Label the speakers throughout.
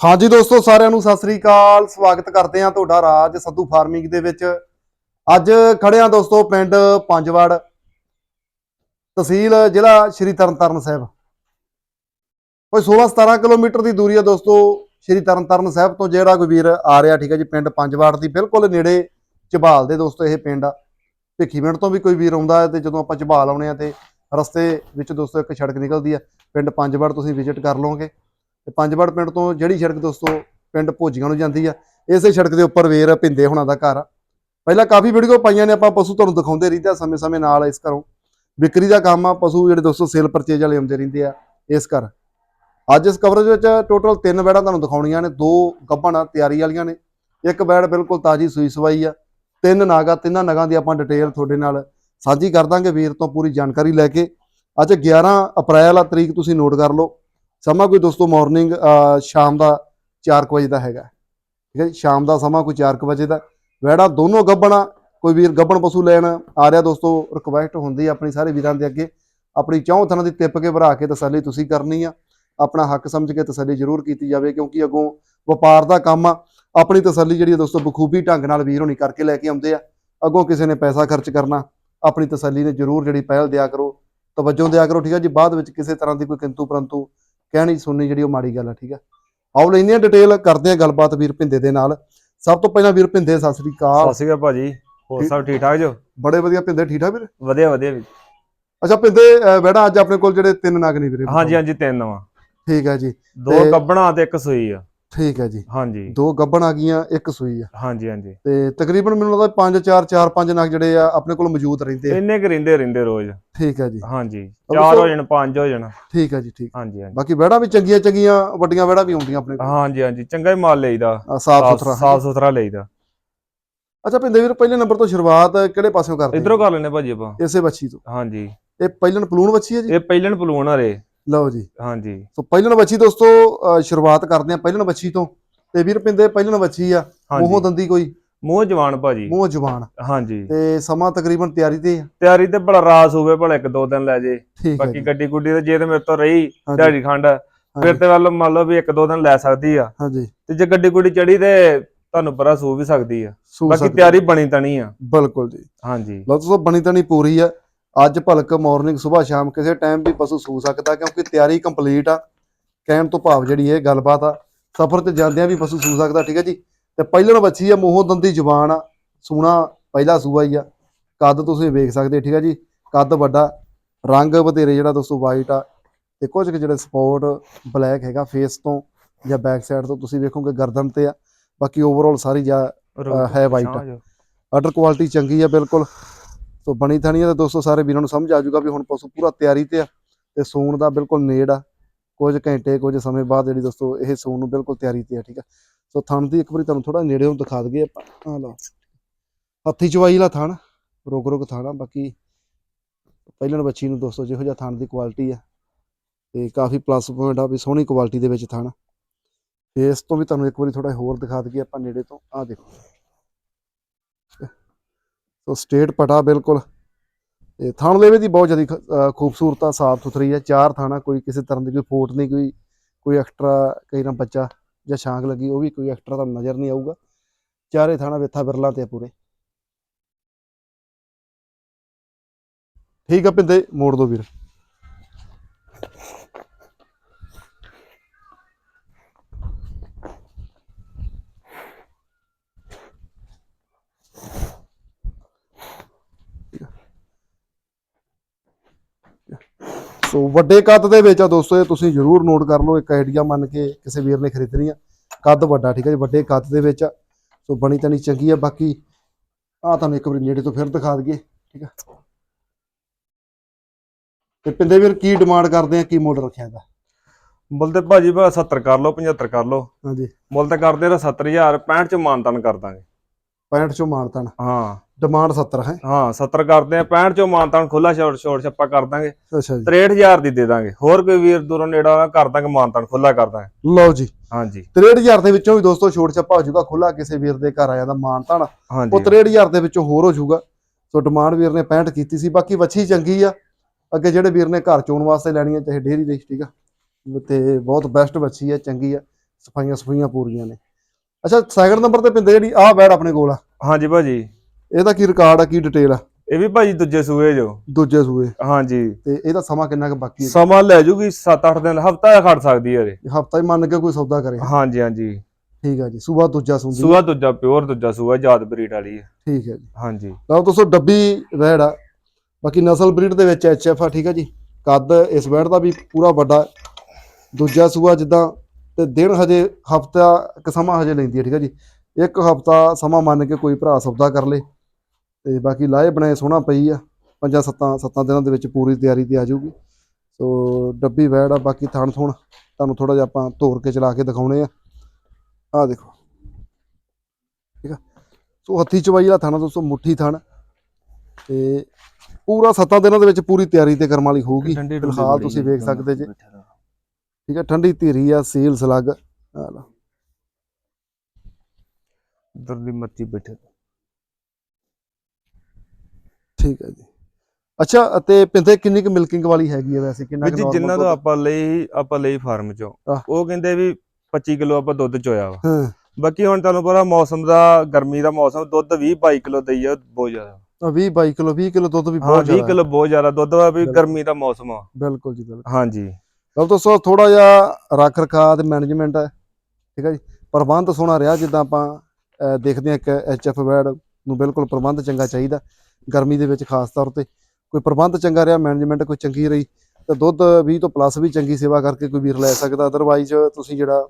Speaker 1: ਹਾਂਜੀ ਦੋਸਤੋ, ਸਾਰਿਆਂ ਨੂੰ ਸਤਿ ਸ੍ਰੀ ਅਕਾਲ। ਸਵਾਗਤ ਕਰਦੇ ਹਾਂ ਤੁਹਾਡਾ ਰਾਜ ਸੱਧੂ ਫਾਰਮਿੰਗ ਦੇ ਵਿੱਚ। ਅੱਜ ਖੜੇ ਹਾਂ ਦੋਸਤੋ, ਪਿੰਡ ਪੰਜਵੜ, ਤਹਿਸੀਲ ਜ਼ਿਲ੍ਹਾ ਸ਼੍ਰੀ ਤਰਨਤਾਰਨ ਸਾਹਿਬ। ਕੋਈ 16 17 ਕਿਲੋਮੀਟਰ ਦੀ ਦੂਰੀ ਹੈ ਦੋਸਤੋ, ਸ਼੍ਰੀ ਤਰਨਤਾਰਨ ਸਾਹਿਬ ਤੋਂ ਜਿਹੜਾ ਕੋਈ ਵੀਰ ਆ ਰਿਹਾ, ਠੀਕ ਹੈ ਜੀ, ਪਿੰਡ ਪੰਜਵੜ ਦੀ ਬਿਲਕੁਲ ਨੇੜੇ ਝਬਾਲ ਦੇ ਦੋਸਤੋ ਇਹ ਪਿੰਡ ਆ। ਭਿੱਖੀ ਭਿੱਖੀਵਿੰਡ ਤੋਂ ਵੀ ਕੋਈ ਵੀਰ ਆਉਂਦਾ ਹੈ ਤੇ ਜਦੋਂ ਆਪਾਂ ਝਬਾਲ ਆਉਣੇ ਆ ਤੇ ਰਸਤੇ ਵਿੱਚ ਦੋਸਤੋ ਇੱਕ ਸੜਕ ਨਿਕਲਦੀ ਆ ਪਿੰਡ ਪੰਜਵੜ ਤੁਸੀਂ ਵਿਜ਼ਿਟ ਕਰ ਲਓਗੇ। ਤੇ ਪੰਜਵੜ ਪਿੰਡ ਤੋਂ ਜਿਹੜੀ ਸੜਕ ਦੋਸਤੋ ਪਿੰਡ ਭੋਜੀਆਂ ਨੂੰ ਜਾਂਦੀ ਆ, ਇਸੇ ਸੜਕ ਦੇ ਉੱਪਰ ਵੇਰ ਭਿੰਦੇ ਹੋਣਾ ਦਾ ਘਰ ਆ। ਪਹਿਲਾਂ ਕਾਫੀ ਵੀਡੀਓ ਪਾਈਆਂ ਨੇ, ਆਪਾਂ ਪਸ਼ੂ ਤੁਹਾਨੂੰ ਦਿਖਾਉਂਦੇ ਰਹਿੰਦੇ ਆ, ਸਮੇਂ-ਸਮੇਂ ਨਾਲ ਇਸ ਘਰੋਂ। ਵਿਕਰੀ ਦਾ ਕੰਮ ਆ, ਪਸ਼ੂ ਜਿਹੜੇ ਦੋਸਤੋ ਸੇਲ ਪਰਚੇਜ ਵਾਲੇ ਆਉਂਦੇ ਰਹਿੰਦੇ ਆ ਇਸ ਘਰ। ਅੱਜ ਇਸ ਕਵਰੇਜ ਵਿੱਚ ਟੋਟਲ ਤਿੰਨ ਬੈੜਾਂ ਤੁਹਾਨੂੰ ਦਿਖਾਉਣੀਆਂ ਨੇ, ਦੋ ਗੱਭਣ ਤਿਆਰੀ ਵਾਲੀਆਂ ਨੇ, ਇੱਕ ਬੈੜ ਬਿਲਕੁਲ ਤਾਜੀ ਸੂਈ ਸਵਾਈ ਆ, ਤਿੰਨ ਨਾਗਾ, ਤਿੰਨਾਂ ਨਗਾਂ ਦੀ ਆਪਾਂ ਡਿਟੇਲ ਤੁਹਾਡੇ ਨਾਲ ਸਾਂਝੀ ਕਰ ਦਾਂਗੇ, ਵੀਰ ਤੋਂ ਪੂਰੀ ਜਾਣਕਾਰੀ ਲੈ ਕੇ। ਅੱਜ 11 ਅਪ੍ਰੈਲ ਆ, ਤਰੀਕ ਤੁਸੀਂ ਨੋਟ ਕਰ ਲਓ। ਸਮਾਂ ਕੋਈ ਦੋਸਤੋ ਮਾਰਨਿੰਗ ਸ਼ਾਮ ਦਾ 4 ਵਜੇ ਦਾ ਹੈਗਾ। ਠੀਕ ਹੈ ਜੀ, ਸ਼ਾਮ ਦਾ ਸਮਾਂ ਕੋਈ 4 ਵਜੇ ਦਾ। ਵੈੜਾ ਦੋਨੋਂ ਗੱਬਣਾ, ਕੋਈ ਵੀਰ ਗੱਬਣ ਪਸ਼ੂ ਲੈਣ ਆ ਰਿਹਾ ਦੋਸਤੋ ਰਿਕਵੈਸਟ ਹੁੰਦੀ ਆ ਆਪਣੀ ਸਾਰੇ ਵੀਰਾਂ ਦੇ ਅੱਗੇ। ਆਪਣੀ ਚੌਂ ਥਾਂ ਦੀ ਟਿੱਪ ਕੇ ਭਰਾ ਕੇ ਤਸੱਲੀ ਤੁਸੀਂ ਕਰਨੀ ਆ। ਆਪਣਾ ਹੱਕ ਸਮਝ ਕੇ ਤਸੱਲੀ ਜ਼ਰੂਰ ਕੀਤੀ ਜਾਵੇ, ਕਿਉਂਕਿ ਅੱਗੋਂ ਵਪਾਰ ਦਾ ਕੰਮ ਆ। ਆਪਣੀ ਤਸੱਲੀ ਜਿਹੜੀ ਆ ਦੋਸਤੋ, ਬਖੂਬੀ ਢੰਗ ਨਾਲ ਵੀਰ ਹੋਣੀ ਕਰਕੇ ਲੈ ਕੇ ਆਉਂਦੇ ਆ। ਅੱਗੋਂ ਕਿਸੇ ਨੇ ਪੈਸਾ ਖਰਚ ਕਰਨਾ, ਆਪਣੀ ਤਸੱਲੀ ਨੇ ਜ਼ਰੂਰ ਜਿਹੜੀ ਪਹਿਲ ਦਿਆ ਕਰੋ। ਤਵੱਜੋ ਦਿਆ ਕਰੋ, ਠੀਕ ਹੈ ਜੀ, ਬਾਅਦ ਵਿੱਚ ਕਿਸੇ ਤਰ੍ਹਾਂ ਦੀ ਕੋਈ ਕਿੰਤੂ ਪਰੰਤੂ ਕਹਿਣੀ ਸੁਣਨੀ ਜਿਹੜੀ ਉਹ ਮਾੜੀ ਗੱਲ ਆ ਠੀਕ ਆ? ਆਓ ਲੈਂਦੇ ਆ ਡਿਟੇਲ ਕਰਦੇ ਆ ਗੱਲਬਾਤ ਵੀਰ ਭਿੰਦੇ ਦੇ ਨਾਲ। ਸਭ ਤੋਂ ਪਹਿਲਾਂ ਵੀਰ ਭਿੰਦੇ ਸਤਿ ਸ੍ਰੀ ਅਕਾਲ।
Speaker 2: ਸਤਿ ਸ਼੍ਰੀ ਅਕਾਲ ਭਾਜੀ ਹੋਰ ਸਭ ਠੀਕ ਠਾਕ ਜੋ?
Speaker 1: ਬੜੇ ਵਧੀਆ ਭਿੰਦੇ ਠੀਕ ਠਾਕ ਵੀਰ?
Speaker 2: ਵਧੀਆ ਵਧੀਆ ਵੀ
Speaker 1: ਅੱਛਾ ਭਿੰਦੇ ਬੈੜਾ ਅੱਜ ਆਪਣੇ ਕੋਲ ਜਿਹੜੇ ਤਿੰਨ ਨਗ ਨੇ ਵੀਰੇ।
Speaker 2: ਹਾਂਜੀ ਹਾਂਜੀ ਤਿੰਨ ਨਵਾਂ।
Speaker 1: ਠੀਕ ਹੈ ਜੀ।
Speaker 2: ਦੋ ਗੱਬਣਾ ਤੇ ਇੱਕ ਸੂਈ ਆ।
Speaker 1: ਠੀਕ ਹੈ ਜੀ।
Speaker 2: ਹਾਂਜੀ।
Speaker 1: ਦੋ ਗੱਬਣ ਆ ਗਈਆਂ ਇੱਕ ਸੂਈ ਆ।
Speaker 2: ਹਾਂਜੀ ਹਾਂਜੀ।
Speaker 1: ਤੇ ਤਕਰੀਬਨ ਮੈਨੂੰ ਲੱਗਦਾ 5 4 4 5 ਨਗ ਜਿਹੜੇ ਆ ਆਪਣੇ ਕੋਲ ਮੌਜੂਦ ਰਹਿੰਦੇ
Speaker 2: ਇੰਨੇ ਕੁ ਰਹਿੰਦੇ ਰਹਿੰਦੇ ਰੋਜ਼।
Speaker 1: ਠੀਕ ਹੈ ਜੀ।
Speaker 2: ਹਾਂਜੀ
Speaker 1: ਅਬ
Speaker 2: ਚਾਰ
Speaker 1: ਸੋ-
Speaker 2: ਹੋ ਜਾਣ ਪੰਜ ਹੋ ਜਾਣ।
Speaker 1: ਠੀਕ ਹੈ ਜੀ ਠੀਕ।
Speaker 2: ਹਾਂਜੀ ਹਾਂਜੀ।
Speaker 1: ਬਾਕੀ ਬੈੜਾ ਵੀ ਚੰਗੀਆਂ ਚੰਗੀਆਂ ਵੱਡੀਆਂ ਬੈੜਾ ਵੀ ਆਉਂਦੀਆਂ ਆਪਣੇ ਕੋਲ।
Speaker 2: ਹਾਂਜੀ ਹਾਂਜੀ ਚੰਗਾ ਹੀ ਮਾਲ ਲਈਦਾ।
Speaker 1: ਸਾਫ਼ ਸੁਥਰਾ।
Speaker 2: ਸਾਫ਼ ਸੁਥਰਾ ਲਈਦਾ।
Speaker 1: ਅੱਛਾ ਭਿੰਦੇ ਵੀਰ ਪਹਿਲੇ ਨੰਬਰ ਤੋਂ ਸ਼ੁਰੂਆਤ ਕਿਹੜੇ ਪਾਸਿਓਂ ਕਰਦੇ
Speaker 2: ਇਧਰੋਂ ਕਰ ਲੈਨੇ ਭਾਜੀ ਆਪਾਂ।
Speaker 1: ਇਸੇ ਬੱਚੀ ਤੋਂ।
Speaker 2: ਹਾਂਜੀ।
Speaker 1: ਇਹ ਪਹਿਲਣ ਪਲੂਣ ਬੱਚੀ ਹੈ ਜੀ?
Speaker 2: ਇਹ ਪਹਿਲਣ ਪਲੂਣ ਹਰੇ
Speaker 1: ਲਓ ਜੀ।
Speaker 2: ਹਾਂਜੀ।
Speaker 1: ਸੋ ਪਹਿਲਣ ਬੱਚੀ ਦੋਸਤੋ ਸ਼ੁਰੂਆਤ ਕਰਦੇ ਆ ਪਹਿਲਣ ਬੱਚੀ ਤੋਂ। ਤੇ ਵੀਰ ਪਿੰਦੇ ਪਹਿਲਣ ਬੱਚੀ ਆ। ਮੂੰਹੋਂ ਦੰਦੀ ਕੋਈ?
Speaker 2: ਮੂੰਹ ਜਵਾਨ ਭਾਜੀ।
Speaker 1: ਮੂੰਹ ਜਵਾਨ।
Speaker 2: ਹਾਂਜੀ।
Speaker 1: ਤੇ ਸਮਾਂ ਤਕਰੀਬਨ ਤਿਆਰੀ ਤੇ ਆ?
Speaker 2: ਤਿਆਰੀ ਤੇ ਬੜਾ ਰਾਸ ਹੋਵੇ ਭਲਾ ਇੱਕ ਦੋ ਦਿਨ ਲੈ ਜੇ। ਬਾਕੀ ਗੱਡੀ ਗੁੱਡੀ ਤੇ ਜੇ ਤੇ ਮੇਰੇ ਤੋਂ ਰਹੀ ਦਿਹਾੜੀ ਖੰਡ ਫਿਰ ਤੇ ਵੱਲ ਮੰਨ ਲਓ ਵੀ ਇੱਕ ਦੋ ਦਿਨ ਲੈ ਸਕਦੀ ਆ।
Speaker 1: ਹਾਂਜੀ।
Speaker 2: ਤੇ ਜੇ ਗੱਡੀ ਗੁੱਡੀ ਚੜੀ ਤੇ ਤੁਹਾਨੂੰ ਪਰਾ ਸੂ ਵੀ ਸਕਦੀ ਆ। ਬਾਕੀ। ਤਿਆਰੀ ਬਣੀ ਤਣੀ ਆ।
Speaker 1: ਬਿਲਕੁਲ ਜੀ।
Speaker 2: ਹਾਂਜੀ।
Speaker 1: ਲਓ ਦੋਸਤੋ ਬਣੀ ਤਣੀ ਪੂਰੀ ਆ। ਅੱਜ ਭਲਕ ਮਾਰਨਿੰਗ ਸਵੇਰ ਸ਼ਾਮ ਕਿਸੇ ਟਾਈਮ ਵੀ ਪਸ਼ੂ ਸੂ ਸਕਦਾ ਕਿਉਂਕਿ ਤਿਆਰੀ ਕੰਪਲੀਟ ਆ ਕਹਿਣ ਤੋਂ ਭਾਵ ਜਿਹੜੀ ਇਹ ਗੱਲਬਾਤ ਆ ਸਫ਼ਰ ਤੇ ਜਾਂਦਿਆਂ ਵੀ ਪਸ਼ੂ ਸੂ ਸਕਦਾ ਠੀਕ ਹੈ ਜੀ? ਤੇ ਪਹਿਲਣ ਬੱਚੀ ਆ ਮੂੰਹੋਂ ਦੰਦੀ ਜ਼ੁਬਾਨ ਆ ਸੂਣਾ ਪਹਿਲਾ ਸੂਆ ਹੀ ਆ। ਕੱਦ ਤੁਸੀਂ ਵੇਖ ਸਕਦੇ ਠੀਕ ਹੈ ਜੀ? ਕੱਦ ਵੱਡਾ ਰੰਗ ਵਧੇਰੇ ਜਿਹੜਾ ਦੋਸਤੋ ਵਾਈਟ ਆ। ਤੇ ਕੁਝ ਜਿਹੜੇ ਸਪੋਰਟ ਬਲੈਕ ਹੈਗਾ ਫੇਸ ਤੋਂ ਜਾਂ ਬੈਕ ਸਾਈਡ ਤੋਂ ਤੁਸੀਂ ਵੇਖੋਗੇ ਗਰਦਨ ਤੇ ਆ। ਬਾਕੀ ਓਵਰਆਲ ਸਾਰੀ ਜਾਂ ਹੈ white। ਆਰਡਰ ਕੁਆਲਿਟੀ ਚੰਗੀ ਆ ਬਿਲਕੁਲ। ਸੋ ਬਣੀ ਥਣੀ ਆ ਤੇ ਦੋਸਤੋ ਸਾਰੇ ਵੀਰਾਂ ਨੂੰ ਸਮਝ ਆ ਜਾਊਗਾ ਵੀ ਹੁਣ ਪਸ਼ੂ ਪੂਰਾ ਤਿਆਰੀ ਤੇ ਆ ਤੇ ਸੂਣ ਦਾ ਬਿਲਕੁਲ ਨੇੜ ਆ। ਕੁਝ ਘੰਟੇ, ਕੁਝ ਸਮੇਂ ਬਾਅਦ ਜਿਹੜੀ ਦੋਸਤੋ ਇਹ ਸੂਣ ਨੂੰ ਬਿਲਕੁਲ ਤਿਆਰੀ ਤੇ ਆ, ਠੀਕ ਆ? ਸੋ ਥਣ ਦੀ ਇੱਕ ਵਾਰੀ ਤੁਹਾਨੂੰ ਥੋੜਾ ਨੇੜੇੋਂ ਦਿਖਾ ਦਈਏ ਆਪਾਂ। ਆ ਲਓ। ਹੱਥੀ ਚਵਾਈ ਵਾਲਾ ਥਣ ਰੁਕ ਰੁਕ ਥਾਣਾ ਬਾਕੀ ਪਹਿਲਾਂ ਬੱਚੀ ਨੂੰ ਦੋਸਤੋ ਜਿਹੋ ਜਿਹਾ ਥਣ ਦੀ ਕੁਆਲਿਟੀ ਆ। ਤੇ ਕਾਫੀ ਪਲੱਸ ਪੁਆਇੰਟ ਆ ਵੀ ਸੋਹਣੀ ਕੁਆਲਿਟੀ ਦੇ ਵਿੱਚ ਥਣ ਫੇਸ ਤੋਂ ਵੀ ਤੁਹਾਨੂੰ ਇੱਕ ਵਾਰੀ ਥੋੜਾ ਹੋਰ ਦਿਖਾ ਦਈਏ ਆਪਾਂ ਨੇੜੇ ਤੋਂ। ਆ ਦੇਖੋ। ਸੋ ਸਟੇਟ ਪਟਾ ਬਿਲਕੁਲ। ਤੇ ਥਣ ਲੇਵੇ ਦੀ ਬਹੁਤ ਜ਼ਿਆਦਾ ਖੂਬਸੂਰਤ ਆ ਸਾਫ਼ ਸੁਥਰੀ ਆ ਚਾਰ ਥਾਣਾ, ਕੋਈ ਕਿਸੇ ਤਰ੍ਹਾਂ ਦੀ ਕੋਈ ਫੋਟ ਨਹੀਂ, ਕੋਈ ਕੋਈ ਐਕਸਟਰਾ ਕਈ ਨਾ ਬੱਚਾ ਜਾਂ ਛਾਂਗ ਲੱਗੀ, ਉਹ ਵੀ ਕੋਈ ਐਕਸਟਰਾ ਤੁਹਾਨੂੰ ਨਜ਼ਰ ਨਹੀਂ ਆਊਗਾ। ਚਾਰੇ ਥਾਣਾ ਵੇਥਾ ਬਿਰਲਾ ਤੇ ਪੂਰੇ। ਠੀਕ ਆ ਪਿੰਦੇ, ਮੋੜ ਦੋ ਵੀਰ। ਸੋ ਵੱਡੇ ਕੱਦ ਦੇ ਵਿੱਚ ਆ ਦੋਸਤੋ ਇਹ ਤੁਸੀਂ ਜਰੂਰ ਨੋਟ ਕਰ ਲਓ ਇੱਕ ਆਈਡੀਆ ਮੰਨ ਕੇ ਕਿਸੇ ਵੀਰ ਨੇ ਖਰੀਦਣੀ ਆ। ਕੱਦ ਵੱਡਾ ਠੀਕ ਹੈ ਜੀ ਵੱਡੇ ਕੱਦ ਦੇ ਵਿੱਚ ਆ। ਸੋ ਬਣੀ ਤਣੀ ਚੰਗੀ ਆ ਬਾਕੀ ਆ ਤੁਹਾਨੂੰ ਇੱਕ ਵਾਰੀ ਨੇੜੇ ਤੋਂ ਫਿਰ ਦਿਖਾ ਦਈਏ ਠੀਕ ਆ। ਤੇ ਪਿੰਦੇ ਵੀਰ ਕੀ ਡਿਮਾਂਡ ਕਰਦੇ ਆ ਕੀ ਮੁੱਲ ਰੱਖਿਆ ਦਾ
Speaker 2: ਮੁੱਲ ਤੇ ਭਾਜੀ ਬਾ 70 ਕਰ ਲਓ 75 ਕਰ ਲਓ।
Speaker 1: ਹਾਂਜੀ।
Speaker 2: ਮੁੱਲ ਤੇ ਕਰਦੇ ਤਾਂ 70000 65 ਚ ਮਾਨਤਨ ਕਰ ਦਾਂਗੇ।
Speaker 1: 65 ਚੋਂ ਮਾਨਤਨ
Speaker 2: ਹਾਂ।
Speaker 1: ਡਿਮਾਂਡ 70 ਹੈ।
Speaker 2: ਹਾਂ 70 ਕਰਦੇ ਆ 65 ਚੋਂ ਮਾਨਤਨ ਖੁੱਲਾ ਛੋੜ ਛੋੜ ਛੱਪਾ ਕਰ ਦਾਂਗੇ।
Speaker 1: ਅੱਛਾ ਜੀ।
Speaker 2: 63000 ਦੀ ਦੇ ਦਾਂਗੇ। ਹੋਰ ਕੋਈ ਵੀਰ ਦੂਰੋਂ ਨੇੜਾ ਵਾਲਾ ਕਰ ਦਾਂਗੇ ਮਾਨਤਨ ਖੁੱਲਾ ਕਰ ਦਾਂਗੇ।
Speaker 1: ਲਓ ਜੀ।
Speaker 2: ਹਾਂਜੀ।
Speaker 1: 63000 ਦੇ ਵਿੱਚੋਂ ਵੀ ਦੋਸਤੋ ਛੋਟ ਛੱਪਾ ਹੋ ਜਾਊਗਾ ਖੁੱਲਾ ਕਿਸੇ ਵੀਰ ਦੇ ਘਰ ਆ ਜਾਂਦਾ ਮਾਨਤਾਨ ਉਹ
Speaker 2: ਹਾਂਜੀ
Speaker 1: 63000 ਦੇ ਵਿੱਚੋਂ ਹੋਰ ਹੋ ਜਾਊਗਾ। ਸੋ ਡਿਮਾਂਡ ਵੀਰ ਨੇ 65 ਕੀਤੀ ਸੀ ਬਾਕੀ ਵੱਛੀ ਚੰਗੀ ਆ। ਅੱਗੇ ਜਿਹੜੇ ਵੀਰ ਨੇ ਘਰ ਚੋਣ ਵਾਸਤੇ ਲੈਣੀ ਆ ਚਾਹੇ ਡੇਰੀ ਦੇ ਠੀਕ ਆ। ਤੇ ਬਹੁਤ ਬੈਸਟ ਵੱਛੀ ਆ ਚੰਗੀ ਆ। ਸਫਾਈਆਂ ਸਫਾਈਆਂ ਪੂਰੀਆਂ ਨੇ। ਅੱਛਾ ਸੈਕਿੰਡ ਨੰਬਰ ਤੇ ਪਿੰਦੇ ਜਿਹੜੀ ਆਹ ਬੈੜ ਆਪਣੇ ਕੋਲ ਆ।
Speaker 2: ਹਾਂਜੀ ਭਾਜੀ।
Speaker 1: ਇਹਦਾ ਕੀ ਰਿਕਾਰਡ ਆ ਕੀ ਡਿਟੇਲ ਆ?
Speaker 2: ਇਹ ਵੀ ਭਾਜੀ ਦੂਜੇ ਸੂਏ ਜੋ।
Speaker 1: ਦੂਜੇ ਸੂਏ।
Speaker 2: ਹਾਂਜੀ।
Speaker 1: ਤੇ ਇਹਦਾ ਸਮਾਂ ਕਿੰਨਾ ਕੁ ਬਾਕੀ ਹੈ?
Speaker 2: ਸਮਾਂ ਲੈ ਜੂਗੀ 7-8 ਦਿਨ ਹਫਤਾ ਖੜ ਸਕਦੀ ਹੈ ਇਹ
Speaker 1: ਹਫਤਾ ਹੀ ਮੰਨ ਕੇ ਕੋਈ ਸੌਦਾ ਕਰੇ।
Speaker 2: ਹਾਂਜੀ ਹਾਂਜੀ।
Speaker 1: ਠੀਕ ਆ ਜੀ ਸੂਬਾ ਦੂਜਾ ਸੁੰਦੀ
Speaker 2: ਸੂਆ ਦੂਜਾ ਪਿਓਰ ਦੂਜਾ ਸੂਆ ਜਾਤ ਬਰੀਡ ਵਾਲੀ ਹੈ
Speaker 1: ਠੀਕ ਹੈ ਜੀ।
Speaker 2: ਹਾਂਜੀ।
Speaker 1: ਲਓ ਦੋਸਤੋ ਡੱਬੀ ਵੈੜ ਆ। ਬਾਕੀ ਨਸਲ ਬਰੀਡ ਦੇ ਵਿੱਚ ਐਚਐਫ ਆ ਠੀਕ ਆ ਜੀ। ਕੱਦ ਇਸ ਵੈੜ ਦਾ ਵੀ ਪੂਰਾ ਵੱਡਾ। ਦੂਜਾ ਸੂਆ ਜਿੱਦਾਂ ਤੇ ਦਿਨ ਹਜੇ ਹਫਤਾ ਇੱਕ ਸਮਾਂ ਹਜੇ ਲੈਂਦੀ ਹੈ ਠੀਕ ਆ ਜੀ। ਇੱਕ ਹਫਤਾ ਸਮਾਂ ਮੰਨ ਕੇ ਕੋਈ ਭਰਾ ਸੌਦਾ ਕਰ ਲੇ ਤੇ ਬਾਕੀ ਲਾਏ ਬਣਾਏ ਸੋਹਣਾ ਪਈ ਆ ਪੰਜਾਂ ਸੱਤਾਂ ਸੱਤਾਂ ਦਿਨਾਂ ਦੇ ਵਿੱਚ ਪੂਰੀ ਤਿਆਰੀ ਤੇ ਆ ਜਾਊਗੀ। ਸੋ ਡੱਬੀ ਵੈੜ ਆ ਬਾਕੀ ਥਣ ਥੁਣ ਤੁਹਾਨੂੰ ਥੋੜਾ ਜਿਹਾ ਆਪਾਂ ਤੋੜ ਕੇ ਚਲਾ ਕੇ ਦਿਖਾਉਣੇ ਆ। ਆਹ ਦੇਖੋ। ਠੀਕ ਆ। ਸੋ ਹੱਥੀ ਚਵਾਈ ਵਾਲਾ ਥਾਣਾ ਦੋਸਤੋ ਮੁੱਠੀ ਥਣ। ਤੇ ਪੂਰਾ ਸੱਤਾਂ ਦਿਨਾਂ ਦੇ ਵਿੱਚ ਪੂਰੀ ਤਿਆਰੀ ਤੇ ਕਰਮ ਵਾਲੀ ਹੋਊਗੀ। ਫਿਲਹਾਲ ਤੁਸੀਂ ਵੇਖ ਸਕਦੇ ਜੇ। ਠੀਕ ਹੈ ਠੰਡੀ ਧੀਰੀ ਆ ਸੀਲ ਸਲੱਗ। ਆਹ ਲਓ।
Speaker 2: ਉਧਰ ਦੀ ਮੱਤੀ ਬੈਠੇ।
Speaker 1: ਠੀਕ ਹੈ ਜੀ। ਅੱਛਾ ਅਤੇ ਪਿੰਦੇ ਕਿੰਨੀ ਕੁ ਮਿਲਕਿੰਗ ਵਾਲੀ ਹੈਗੀ ਹੈ ਵੈਸੇ? ਕਿੰਨਾ
Speaker 2: ਵੀ
Speaker 1: ਕੁ
Speaker 2: ਜੀ
Speaker 1: normal
Speaker 2: ਜਿਨ੍ਹਾਂ ਤੋਂ? ਆਪਾਂ ਲਈ ਆਪਾਂ ਲਈ ਫਾਰਮ ਚੋਂ। ਉਹ ਕਹਿੰਦੇ ਵੀ 25 ਕਿਲੋ ਆਪਾਂ ਦੁੱਧ ਚੋਇਆ ਵਾ।
Speaker 1: ਹਾਂ।
Speaker 2: ਬਾਕੀ ਹੁਣ ਤੁਹਾਨੂੰ ਪਤਾ ਮੌਸਮ ਦਾ ਗਰਮੀ ਦਾ ਮੌਸਮ ਦੁੱਧ 20 22 ਕਿਲੋ ਦਈ ਆ ਬਹੁਤ ਜ਼ਿਆਦਾ।
Speaker 1: ਤਾਂ 20 22 ਕਿਲੋ 20 ਕਿਲੋ ਦੁੱਧ ਵੀ ਬਹੁਤ
Speaker 2: 20
Speaker 1: ਜ਼ਿਆਦਾ
Speaker 2: ਕਿਲੋ ਬਹੁਤ ਜ਼ਿਆਦਾ ਦੁੱਧ ਆ ਵੀ
Speaker 1: ਬਿਲਕੁਲ।
Speaker 2: ਗਰਮੀ ਦਾ ਮੌਸਮ ਆ।
Speaker 1: ਬਿਲਕੁਲ ਜੀ ਬਿਲਕੁਲ।
Speaker 2: ਹਾਂਜੀ।
Speaker 1: ਲਓ ਦੋਸਤੋ ਥੋੜਾ ਜਿਹਾ ਰੱਖ ਰਖਾਅ ਤੇ ਮੈਨੇਜਮੈਂਟ ਹੈ, ਠੀਕ ਹੈ ਜੀ। ਪ੍ਰਬੰਧ ਸੋਹਣਾ ਰਿਹਾ ਜਿੱਦਾਂ ਆਪਾਂ ਦੇਖਦੇ ਹਾਂ ਇੱਕ ਐਚਐਫ ਵੈਡ ਨੂੰ ਬਿਲਕੁਲ ਪ੍ਰਬੰਧ ਚੰਗਾ ਚਾਹੀਦਾ ਗਰਮੀ ਦੇ ਵਿੱਚ ਖਾਸ ਤੌਰ ਤੇ। ਕੋਈ ਪ੍ਰਬੰਧ ਚੰਗਾ ਰਿਹਾ ਮੈਨੇਜਮੈਂਟ ਕੋਈ ਚੰਗੀ ਰਹੀ, ਤਾਂ ਦੁੱਧ 20 ਤੋਂ ਪਲੱਸ ਵੀ ਚੰਗੀ ਸੇਵਾ ਕਰਕੇ ਕੋਈ ਵੀਰ ਲੈ ਸਕਦਾ। ਅਦਰਵਾਈਜ਼ ਤੁਸੀਂ ਜਿਹੜਾ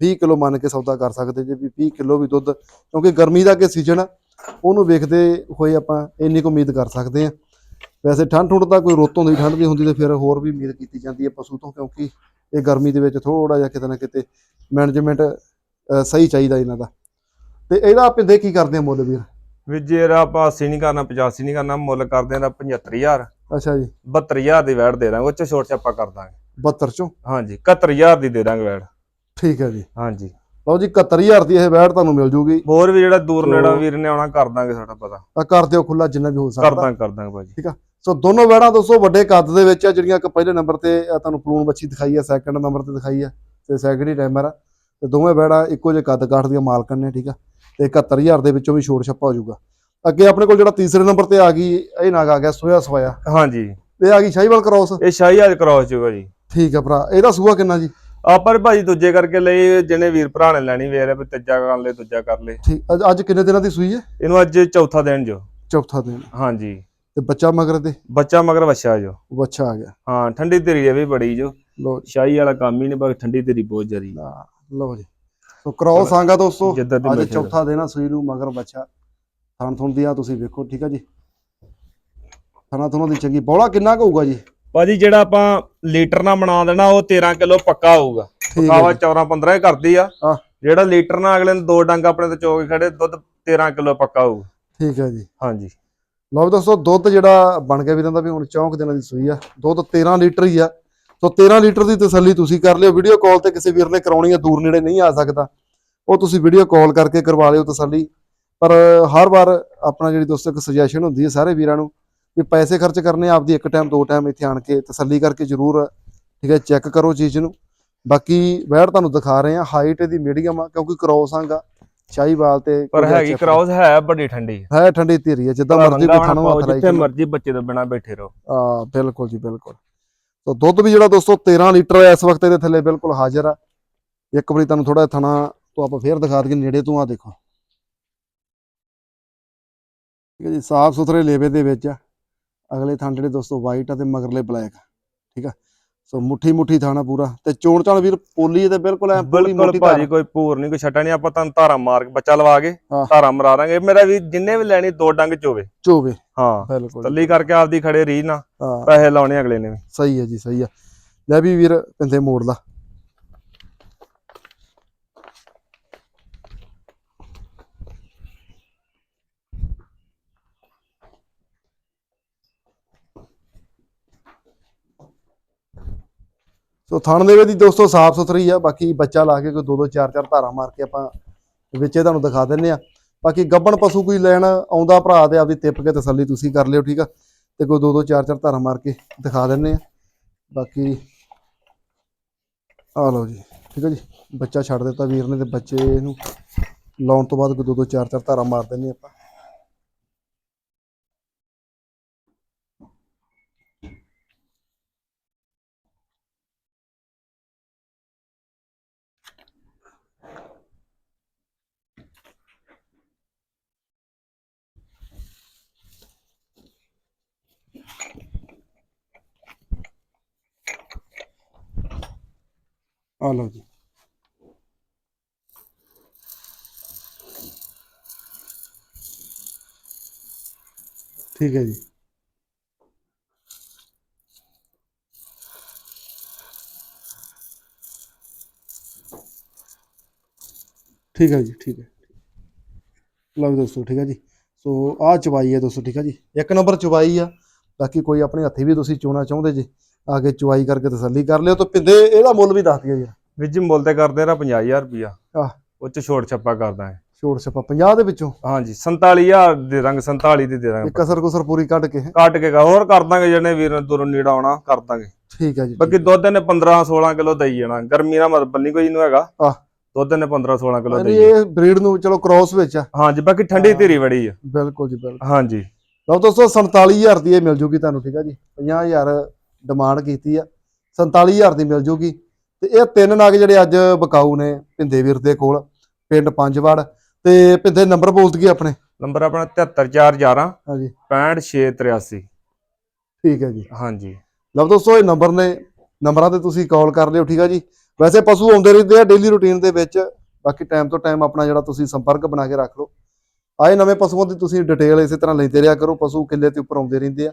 Speaker 1: 20 ਕਿਲੋ ਮੰਨ ਕੇ ਸੌਦਾ ਕਰ ਸਕਦੇ ਜੇ ਵੀ 20 ਕਿਲੋ ਵੀ ਦੁੱਧ, ਕਿਉਂਕਿ ਗਰਮੀ ਦਾ ਕਿ ਸੀਜ਼ਨ ਆ, ਉਹਨੂੰ ਵੇਖਦੇ ਹੋਏ ਆਪਾਂ ਇੰਨੀ ਕੁ ਉਮੀਦ ਕਰ ਸਕਦੇ ਹਾਂ। ਵੈਸੇ ਠੰਡ ਠੁੰਡ ਤਾਂ ਕੋਈ ਰੁੱਤੋਂ ਦੀ ਠੰਡ ਦੀ ਹੁੰਦੀ ਤੇ ਫਿਰ ਹੋਰ ਵੀ ਉਮੀਦ ਕੀਤੀ ਜਾਂਦੀ ਹੈ ਪਸ਼ੂ ਤੋਂ ਕਿਉਂਕਿ ਇਹ ਗਰਮੀ ਦੇ ਵਿੱਚ ਥੋੜਾ ਜਿਹਾ ਕਿਤੇ ਨਾ ਕਿਤੇ ਮੈਨੇਜਮੈਂਟ ਸਹੀ ਚਾਹੀਦਾ ਇਹਨਾਂ ਦਾ। ਤੇ ਇਹਦਾ ਪਿੰਦੇ ਕੀ ਕਰਦੇ ਆ ਮੁੱਲ ਵੀਰ?
Speaker 2: ਵੀ ਜੇ ਆਪਾਂ 80 ਨਹੀਂ ਕਰਨਾ 85 ਨਹੀਂ ਕਰਨਾ ਮੁੱਲ ਕਰਦੇ ਦਾ 75000
Speaker 1: ਅੱਛਾ ਜੀ।
Speaker 2: 72000 ਦੀ ਵੈਟ ਦੇ ਦਾਂਗੇ ਉਹ ਚ ਛੋਟ ਛਾਪਾ ਕਰ ਦਾਂਗੇ।
Speaker 1: 72 ਚੋਂ?
Speaker 2: ਹਾਂਜੀ 71000 ਦੀ ਦੇ ਦਾਂਗੇ ਵੈਟ
Speaker 1: ਠੀਕ ਹੈ ਜੀ।
Speaker 2: ਹਾਂਜੀ।
Speaker 1: ਲਓ ਜੀ 71000 ਦੀ ਇਹ ਵੈਟ ਤੁਹਾਨੂੰ ਮਿਲ ਜੂਗੀ।
Speaker 2: ਹੋਰ ਵੀ ਜਿਹੜਾ ਦੂਰ ਨੇੜਾ ਵੀਰ ਨੇ ਆਉਣਾ ਕਰ ਦਾਂਗੇ ਸਾਡਾ ਪਤਾ।
Speaker 1: ਆ ਕਰ ਦਿਓ ਖੁੱਲਾ ਜਿੰਨਾ ਵੀ ਹੋ
Speaker 2: ਕਰ
Speaker 1: ਸਕਦਾ
Speaker 2: ਦਾਂਗੇ ਕਰ ਦਾਂਗੇ ਭਾਜੀ।
Speaker 1: ਸੋ ਦੋਨੋਂ ਵੈੜਾਂ ਦੋਸਤੋ ਵੱਡੇ ਕੱਦ ਦੇ ਵਿੱਚ ਆ ਜਿਹੜੀਆਂ ਕਿ ਪਹਿਲੇ ਨੰਬਰ ਤੇ ਆ ਤੁਹਾਨੂੰ ਪਲੂਣ ਬੱਚੀ ਦਿਖਾਈ ਆ ਸੈਕੰਡ ਨੰਬਰ ਤੇ ਦਿਖਾਈ ਆ ਤੇ ਸੈਕਿੰਡ ਹੀ ਟਾਈਮਰ ਆ। ਤੇ ਦੋਵੇਂ ਵੈੜਾਂ ਇੱਕੋ ਜਿਹੇ ਕੱਦ ਕਾਠ ਦੀਆਂ ਮਾਲਕਨ ਨੇ ਠੀਕ ਆ? ਤੇ 71000 ਦੇ ਵਿੱਚੋਂ ਵੀ ਛੋੜ ਛੱਪਾ ਹੋ ਜਾਊਗਾ। ਅੱਗੇ ਆਪਣੇ ਕੋਲ ਜਿਹੜਾ ਤੀਸਰੇ ਨੰਬਰ ਤੇ ਆ ਗਈ ਇਹ ਨਾਗ ਆ ਗਿਆ ਸੋਇਆ ਸਵਾਇਆ।
Speaker 2: ਹਾਂਜੀ।
Speaker 1: ਇਹ ਆ ਗਈ ਸ਼ਾਹੀਵਾਲ ਕ੍ਰੋਸ?
Speaker 2: ਇਹ ਸ਼ਾਹੀ ਹਾਜ ਕ੍ਰਾਸ ਭਾਜੀ
Speaker 1: ਠੀਕ ਆ ਭਰਾ। ਇਹਦਾ ਸੂਆ ਕਿੰਨਾ ਜੀ?
Speaker 2: ਵੀ ਭਾਜੀ ਦੂਜੇ ਕਰਕੇ ਲਈ ਜਿਹਨੇ ਵੀਰ ਭਰਾ ਨੇ ਲੈਣੀ ਵੇਰੇ ਵੀ ਤੀਜਾ ਕਰ ਲੈ ਦੂਜਾ ਕਰ ਲੈ
Speaker 1: ਠੀਕ ਅੱਜ- ਅੱਜ ਕਿੰਨੇ ਦਿਨਾਂ ਦੀ ਸੂਈ ਹੈ?
Speaker 2: ਇਹਨੂੰ ਅੱਜ ਚੌਥਾ ਦਿਨ ਜੋ।
Speaker 1: ਚੌਥਾ ਦਿਨ।
Speaker 2: ਹਾਂਜੀ।
Speaker 1: ਤੇ ਬੱਚਾ ਮਗਰ ਦੇ?
Speaker 2: ਬੱਚਾ ਮਗਰ ਵੱਛਾ ਜੋ।
Speaker 1: ਬੱਚਾ ਆ ਗਿਆ।
Speaker 2: ਹਾਂ ਠੰਡੀ ਧੀਰੀ ਇਹ ਵੀ ਬੜੀ ਜੋ।
Speaker 1: ਲੋ
Speaker 2: ਸ਼ਾਹੀ ਵਾਲਾ ਕੰਮ ਹੀ ਨਹੀਂ ਬਾਕੀ ਠੰਡੀ ਧੀਰੀ ਬਹੁਤ ਜਰੀ।
Speaker 1: ਲਾ- ਜੀ। ਸੋ ਕ੍ਰੋਸ ਆਂਗਾ ਦੋਸਤੋ।
Speaker 2: ਜਿੱਦਾਂ ਦੀ
Speaker 1: ਅੱਜ ਚੌਥਾ ਦਿਨ ਆ ਸੂਈ ਨੂੰ ਮਗਰ ਬੱਚਾ ਥਣ ਥੁਣ ਦੀਆਂ ਤੁਸੀਂ ਵੇਖੋ ਠੀਕ ਆ ਜੀ? ਥਣਾ ਥੁਣਾ ਦੀ ਚੰਗੀ ਬੋਲਾ ਕਿੰਨਾ ਕੁ ਹੋਊਗਾ ਜੀ?
Speaker 2: ਭਾਜੀ ਜਿਹੜਾ ਆਪਾਂ ਲੀਟਰ ਨਾਲ ਬਣਾ ਦੇਣਾ ਉਹ 13 ਕਿਲੋ ਪੱਕਾ ਹੋਊਗਾ। ਪਕਾਵਾ 14 15 ਹੀ ਕਰਦੀ ਆ। ਜਿਹੜਾ ਲੀਟਰ ਨਾਲ ਅਗਲੇ ਨੂੰ ਦੋ ਡੰਗ ਆਪਣੇ ਤੇ ਚੋਕ ਖੜੇ ਦੁੱਧ 13 ਕਿਲੋ ਪੱਕਾ ਹੋਊ
Speaker 1: ਠੀਕ ਹੈ ਜੀ।
Speaker 2: ਹਾਂਜੀ।
Speaker 1: ਲਓ ਦੋਸਤੋ ਦੁੱਧ ਜਿਹੜਾ ਬਣ ਗਿਆ ਵੀਰਾਂ ਦਾ ਵੀ ਹੁਣ ਚੌਂਕ ਦਿਨਾਂ ਦੀ ਸੂਈ ਆ। ਦੁੱਧ 13 ਲੀਟਰ ਹੀ ਆ। ਸੋ 13 ਲੀਟਰ ਦੀ ਤਸੱਲੀ ਤੁਸੀਂ ਕਰ ਲਿਓ। ਵੀਡੀਓ ਕਾਲ ਤੇ ਕਿਸੇ ਵੀਰ ਨੇ ਕਰਾਉਣੀ ਆ ਦੂਰ ਨੇੜੇ ਨਹੀਂ ਆ ਸਕਦਾ। ਉਹ ਤੁਸੀਂ ਵੀਡੀਓ ਕਾਲ ਕਰਕੇ ਕਰਵਾ ਲਿਓ ਤਸੱਲੀ। ਪਰ ਹਰ ਵਾਰ ਆਪਣਾ ਜਿਹੜੀ ਦੋਸਤੋ ਇੱਕ ਸੁਜੈਸ਼ਨ ਹੁੰਦੀ ਹੈ ਸਾਰੇ ਵੀਰਾਂ ਨੂੰ ਵੀ ਪੈਸੇ ਖਰਚ ਕਰਨੇ ਆਪਦੀ ਇੱਕ ਟਾਈਮ ਦੋ ਟਾਈਮ ਇੱਥੇ ਆਣ ਕੇ ਤਸੱਲੀ ਕਰਕੇ ਜ਼ਰੂਰ ਠੀਕ ਹੈ ਚੈੱਕ ਕਰੋ ਚੀਜ਼ ਨੂੰ। ਬਾਕੀ ਵੈੜ ਤੁਹਾਨੂੰ ਦਿਖਾ ਰਹੇ ਆ ਹਾਈਟ ਇਹਦੀ ਮੀਡੀਅਮ ਆ ਕਿਉਂਕਿ ਕ੍ਰੋਸ ਆਂਗਾ ਸ਼ਾਹੀਵਾਲ ਤੇ
Speaker 2: ਪਰ ਹੈਗੀ ਕ੍ਰਾਸ ਹੈ ਬੜੀ ਠੰਡੀ।
Speaker 1: ਹੈ ਠੰਡੀ ਧੀਰੀ ਹੈ ਜਿੱਦਾਂ ਮਰਜ਼ੀ ਬਿਠਾਣੋ ਹੱਥ ਲਾਈ
Speaker 2: ਜਿੱਥੇ। ਮਰਜ਼ੀ ਬੱਚੇ ਤੋਂ ਬਿਨਾ ਬੈਠੇ ਰਹੋ।
Speaker 1: ਆ ਬਿਲਕੁਲ ਜੀ ਬਿਲਕੁਲ। ਤੋ ਦੁੱਧ ਵੀ ਜਿਹੜਾ ਦੋਸਤੋ 13 ਲੀਟਰ ਇਸ ਵਕਤ ਇਹਦੇ ਥੱਲੇ ਬਿਲਕੁਲ ਹਾਜ਼ਰ ਆ। ਇੱਕ ਵਾਰੀ ਤੁਹਾਨੂੰ ਥੋੜਾ ਥਣਾ ਤੋਂ ਆਪਾਂ ਫੇਰ ਦਿਖਾ ਦਈਏ ਨੇੜੇ ਤੋਂ ਆ ਦੇਖੋ। ਠੀਕ ਹੈ ਜੀ ਸਾਫ਼ ਸੁਥਰੇ ਲੇਵੇ ਦੇ ਵਿੱਚ ਆ। ਅਗਲੇ ਥਣ ਜਿਹੜੇ ਦੋਸਤੋ ਵਾਈਟ ਆ ਤੇ ਮਗਰਲੇ ਬਲੈਕ ਠੀਕ ਆ? ਸੋ ਮੁੱਠੀ ਮੁੱਠੀ ਥਾਣਾ ਪੂਰਾ ਤੇ ਚੋਣ ਚਾਣ ਵੀਰ ਪੋਲੀ ਤੇ ਬਿਲਕੁਲ ਐ ਪੂਰੀ
Speaker 2: ਬਿਲਕੁਲ ਭਾਜੀ ਕੋਈ ਭੂਰ ਨਹੀਂ ਕੋਈ ਛਟਾ ਨਹੀਂ ਆਪਾਂ ਤੁਹਾਨੂੰ ਧਾਰਾ ਮਾਰ ਕੇ ਬੱਚਾ ਲਵਾ ਕੇ। ਧਾਰਾ ਮਰਾ ਦਾਂਗੇ। ਮੇਰਾ ਵੀ ਜਿੰਨੇ ਵੀ ਲੈਣੀ ਦੋ ਡੰਗ ਚੋਵੇ।
Speaker 1: ਚੋਵੇ।
Speaker 2: ਹਾਂ
Speaker 1: ਬਿਲਕੁਲ।
Speaker 2: ਤੱਲੀ ਕਰਕੇ ਆਪਦੀ ਖੜੇ ਰੀ ਨਾ ਪੈਸੇ ਲਾਉਣੇ ਅਗਲੇ ਨੇ
Speaker 1: ਸਹੀ ਹੈ ਜੀ ਸਹੀ ਆ ਲੈ ਵੀ ਵੀਰ ਪਿੰਦੇ ਮੋੜ ਲਾ। ਸੋ ਥਣ ਦੇ ਦੀ ਦੋਸਤੋ ਸਾਫ਼ ਸੁਥਰੀ ਆ, ਬਾਕੀ ਬੱਚਾ ਲਾ ਕੇ ਕੋਈ ਦੋ ਦੋ ਚਾਰ ਚਾਰ ਧਾਰਾ ਮਾਰ ਕੇ ਆਪਾਂ ਵਿੱਚੇ ਤੁਹਾਨੂੰ ਦਿਖਾ ਦਿੰਨੇ ਆ। ਬਾਕੀ ਗੱਬਣ ਪਸ਼ੂ ਕੋਈ ਲੈਣ ਆਉਂਦਾ ਭਰਾ ਤੇ ਆਪਦੀ ਤਿੱਪ ਕੇ ਤਸੱਲੀ ਤੁਸੀਂ ਕਰ ਲਿਓ, ਠੀਕ ਆ? ਤੇ ਕੋਈ ਦੋ ਦੋ ਚਾਰ ਚਾਰ ਧਾਰਾ ਮਾਰ ਕੇ ਦਿਖਾ ਦਿੰਨੇ ਆ। ਬਾਕੀ ਆ ਲਓ ਜੀ, ਠੀਕ ਹੈ ਜੀ? ਬੱਚਾ ਛੱਡ ਦਿੱਤਾ ਵੀਰ ਨੇ ਤੇ ਬੱਚੇ ਨੂੰ ਲਾਉਣ ਤੋਂ ਬਾਅਦ ਕੋਈ ਦੋ ਦੋ ਚਾਰ ਚਾਰ ਧਾਰਾ ਮਾਰ ਦਿੰਨੇ ਆਪਾਂ। ਆ ਲਓ ਜੀ। ਠੀਕ ਹੈ ਜੀ। ਠੀਕ ਹੈ ਜੀ, ਠੀਕ ਹੈ। ਲਓ ਜੀ ਦੋਸਤੋ, ਠੀਕ ਹੈ ਜੀ। ਸੋ ਆਹ ਚਵਾਈ ਹੈ ਦੋਸਤੋ, ਠੀਕ ਹੈ ਜੀ। ਇੱਕ ਨੰਬਰ ਚਵਾਈ ਆ। ਬਾਕੀ ਕੋਈ ਆਪਣੇ ਹੱਥੀ ਵੀ ਤੁਸੀਂ ਚੋਣਾ ਚਾਹੁੰਦੇ ਜੇ। ਆ ਕੇ ਚਵਾਈ ਕਰਕੇ ਤਸੱਲੀ ਕਰ ਲਿਓ ਤਾਂ ਪਿੰਦੇ ਇਹਦਾ ਮੁੱਲ ਵੀ ਦੱਸ ਦਿਓ ਜੀ
Speaker 2: ਵੀਰ ਜੀ ਮੁੱਲ ਤੇ ਕਰਦੇ ਰਾ 50000 ਰੁਪਿਆ
Speaker 1: ਆਹ।
Speaker 2: ਉਹ ਚ ਛੋਟ ਛੱਪਾ ਕਰਦਾ ਹੈ
Speaker 1: ਛੋੜ ਛਪਾ 50 ਦੇ ਵਿੱਚੋਂ?
Speaker 2: ਹਾਂਜੀ 47000 ਦੇ ਦਾਂਗੇ 47 ਦੀ ਦੇ ਦਾਂਗੇ।
Speaker 1: ਇਹ ਕਸਰ ਕੁਸਰ ਪੂਰੀ ਕੱਢ ਕੇ।
Speaker 2: ਕੱਟ ਕੇ ਹੋਰ ਕਰ ਦਾਂਗੇ ਜਿਹਨੇ ਵੀਰ ਨੇ ਦੂਰੋਂ ਨੇੜਾ ਆਉਣਾ ਕਰ ਦਾਂਗੇ।
Speaker 1: ਠੀਕ ਹੈ ਜੀ
Speaker 2: ਬਾਕੀ ਦੁੱਧ ਨੇ 15 16 ਕਿਲੋ ਦਈ ਜਾਣਾ। ਗਰਮੀ ਦਾ ਮਤਲਬ ਨਹੀਂ ਕੋਈ ਇਹਨੂੰ ਹੈਗਾ।
Speaker 1: ਆਹ।
Speaker 2: ਦੁੱਧ ਨੇ 15 16 ਕਿਲੋ ਦਈ
Speaker 1: ਇਹ ਬਰੀਡ ਨੂੰ ਚਲੋ ਕ੍ਰਾਸ ਵਿੱਚ ਆ।
Speaker 2: ਹਾਂਜੀ ਬਾਕੀ ਠੰਡੀ
Speaker 1: ਹਾਂ।
Speaker 2: ਧੀਰੀ ਬੜੀ ਆ।
Speaker 1: ਬਿਲਕੁਲ ਜੀ ਬਿਲਕੁਲ।
Speaker 2: ਹਾਂਜੀ।
Speaker 1: ਲਓ ਦੋਸਤੋ 47000 ਦੀ ਇਹ ਮਿਲ ਜੂਗੀ ਤੁਹਾਨੂੰ ਠੀਕ ਆ ਜੀ? 50000 ਡਿਮਾਂਡ ਕੀਤੀ ਆ 47000 ਦੀ ਮਿਲ ਜੂਗੀ। ਤੇ ਇਹ ਤਿੰਨ ਨਗ ਜਿਹੜੇ ਅੱਜ ਬਕਾਊ ਨੇ ਭਿੰਦੇ ਵੀਰ ਦੇ ਕੋਲ ਪਿੰਡ ਪੰਜਵੜ। ਤੇ ਭਿੰਦੇ ਨੰਬਰ ਬੋਲ ਦਈਏ ਆਪਣੇ?
Speaker 2: ਨੰਬਰ ਆਪਣਾ 73411
Speaker 1: ਹਾਂਜੀ।
Speaker 2: 65683
Speaker 1: ਠੀਕ ਹੈ ਜੀ।
Speaker 2: ਹਾਂਜੀ।
Speaker 1: ਲਓ ਦੋਸਤੋ ਇਹ ਨੰਬਰ ਨੇ ਨੰਬਰਾਂ ਤੇ ਤੁਸੀਂ ਕਾਲ ਕਰ ਲਿਓ ਠੀਕ ਆ ਜੀ। ਵੈਸੇ ਪਸ਼ੂ ਆਉਂਦੇ ਰਹਿੰਦੇ ਆ ਡੇਲੀ ਰੁਟੀਨ ਦੇ ਵਿੱਚ ਬਾਕੀ ਟਾਈਮ ਤੋਂ ਟਾਈਮ ਆਪਣਾ ਜਿਹੜਾ ਤੁਸੀਂ ਸੰਪਰਕ ਬਣਾ ਕੇ ਰੱਖ ਲਓ। ਆਏ ਨਵੇਂ ਪਸ਼ੂਆਂ ਦੀ ਤੁਸੀਂ ਡਿਟੇਲ ਇਸੇ ਤਰ੍ਹਾਂ ਲੈਂਦੇ ਰਿਹਾ ਕਰੋ ਪਸ਼ੂ ਕਿੱਲੇ ਤੇ ਉੱਪਰ ਆਉਂਦੇ ਰਹਿੰਦੇ ਆ।